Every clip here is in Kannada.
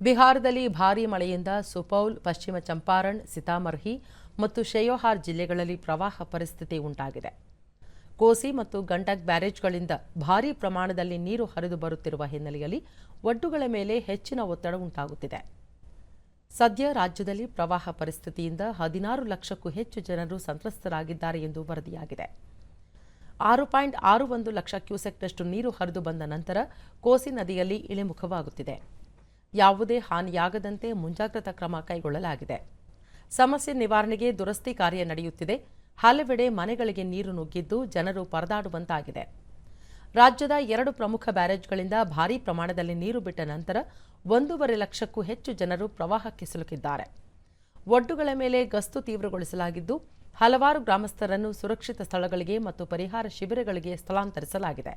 ಬಿಹಾರದಲ್ಲಿ ಭಾರೀ ಮಳೆಯಿಂದ ಸುಪೌಲ್, ಪಶ್ಚಿಮ ಚಂಪಾರಣ್, ಸಿತಾಮರ್ಹಿ ಮತ್ತು ಶೆಯೋಹಾರ್ ಜಿಲ್ಲೆಗಳಲ್ಲಿ ಪ್ರವಾಹ ಪರಿಸ್ಥಿತಿ ಉಂಟಾಗಿದೆ. ಕೋಸಿ ಮತ್ತು ಗಂಡಕ್ ಬ್ಯಾರೇಜ್ಗಳಿಂದ ಭಾರೀ ಪ್ರಮಾಣದಲ್ಲಿ ನೀರು ಹರಿದು ಬರುತ್ತಿರುವ ಹಿನ್ನೆಲೆಯಲ್ಲಿ ಒಡ್ಡುಗಳ ಮೇಲೆ ಹೆಚ್ಚಿನ ಒತ್ತಡ ಉಂಟಾಗುತ್ತಿದೆ. ಸದ್ಯ ರಾಜ್ಯದಲ್ಲಿ ಪ್ರವಾಹ ಪರಿಸ್ಥಿತಿಯಿಂದ ಹದಿನಾರು ಲಕ್ಷಕ್ಕೂ ಹೆಚ್ಚು ಜನರು ಸಂತ್ರಸ್ತರಾಗಿದ್ದಾರೆ ಎಂದು ವರದಿಯಾಗಿದೆ. ಆರು ಪಾಯಿಂಟ್ ಆರು ಒಂದು ಲಕ್ಷ ಕ್ಯೂಸೆಕ್ನಷ್ಟು ನೀರು ಹರಿದು ಬಂದ ನಂತರ ಕೋಸಿ ನದಿಯಲ್ಲಿ ಇಳಿಮುಖವಾಗುತ್ತಿದೆ. ಯಾವುದೇ ಹಾನಿಯಾಗದಂತೆ ಮುಂಜಾಗ್ರತಾ ಕ್ರಮ ಕೈಗೊಳ್ಳಲಾಗಿದೆ. ಸಮಸ್ಯೆ ನಿವಾರಣೆಗೆ ದುರಸ್ತಿ ಕಾರ್ಯ ನಡೆಯುತ್ತಿದೆ. ಹಲವೆಡೆ ಮನೆಗಳಿಗೆ ನೀರು ನುಗ್ಗಿದ್ದು ಜನರು ಪರದಾಡುವಂತಾಗಿದೆ. ರಾಜ್ಯದ ಎರಡು ಪ್ರಮುಖ ಬ್ಯಾರೇಜ್ಗಳಿಂದ ಭಾರೀ ಪ್ರಮಾಣದಲ್ಲಿ ನೀರು ಬಿಟ್ಟ ನಂತರ ಒಂದೂವರೆ ಲಕ್ಷಕ್ಕೂ ಹೆಚ್ಚು ಜನರು ಪ್ರವಾಹಕ್ಕೆ ಸಿಲುಕಿದ್ದಾರೆ. ಒಡ್ಡುಗಳ ಮೇಲೆ ಗಸ್ತು ತೀವ್ರಗೊಳಿಸಲಾಗಿದ್ದು, ಹಲವಾರು ಗ್ರಾಮಸ್ಥರನ್ನು ಸುರಕ್ಷಿತ ಸ್ಥಳಗಳಿಗೆ ಮತ್ತು ಪರಿಹಾರ ಶಿಬಿರಗಳಿಗೆ ಸ್ಥಳಾಂತರಿಸಲಾಗಿದೆ.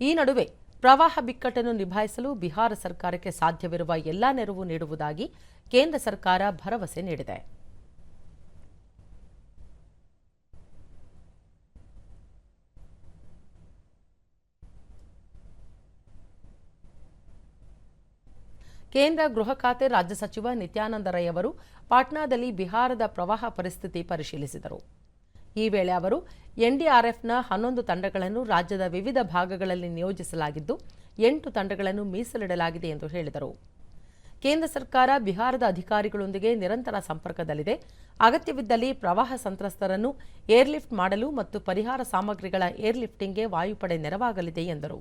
ಈ ನಡುವೆ ಪ್ರವಾಹ ಬಿಕ್ಕಟ್ಟನ್ನು ನಿಭಾಯಿಸಲು ಬಿಹಾರ ಸರ್ಕಾರಕ್ಕೆ ಸಾಧ್ಯವಿರುವ ಎಲ್ಲಾ ನೆರವು ನೀಡುವುದಾಗಿ ಕೇಂದ್ರ ಸರ್ಕಾರ ಭರವಸೆ ನೀಡಿದೆ. ಕೇಂದ್ರ ಗೃಹ ಖಾತೆ ರಾಜ್ಯ ಸಚಿವ ನಿತ್ಯಾನಂದ ರೈ ಅವರು ಪಾಟ್ನಾದಲ್ಲಿ ಬಿಹಾರದ ಪ್ರವಾಹ ಪರಿಸ್ಥಿತಿ ಪರಿಶೀಲಿಸಿದರು. ಈ ವೇಳೆ ಅವರು ಎನ್ಡಿಆರ್ಎಫ್ನ ಹನ್ನೊಂದು ತಂಡಗಳನ್ನು ರಾಜ್ಯದ ವಿವಿಧ ಭಾಗಗಳಲ್ಲಿ ನಿಯೋಜಿಸಲಾಗಿದ್ದು, ಎಂಟು ತಂಡಗಳನ್ನು ಮೀಸಲಿಡಲಾಗಿದೆ ಎಂದು ಹೇಳಿದರು. ಕೇಂದ್ರ ಸರ್ಕಾರ ಬಿಹಾರದ ಅಧಿಕಾರಿಗಳೊಂದಿಗೆ ನಿರಂತರ ಸಂಪರ್ಕದಲ್ಲಿದೆ. ಅಗತ್ಯವಿದ್ದಲ್ಲಿ ಪ್ರವಾಹ ಸಂತ್ರಸ್ತರನ್ನು ಏರ್ಲಿಫ್ಟ್ ಮಾಡಲು ಮತ್ತು ಪರಿಹಾರ ಸಾಮಗ್ರಿಗಳ ಏರ್ಲಿಫ್ಟಿಂಗ್ಗೆ ವಾಯುಪಡೆ ನೆರವಾಗಲಿದೆ ಎಂದರು.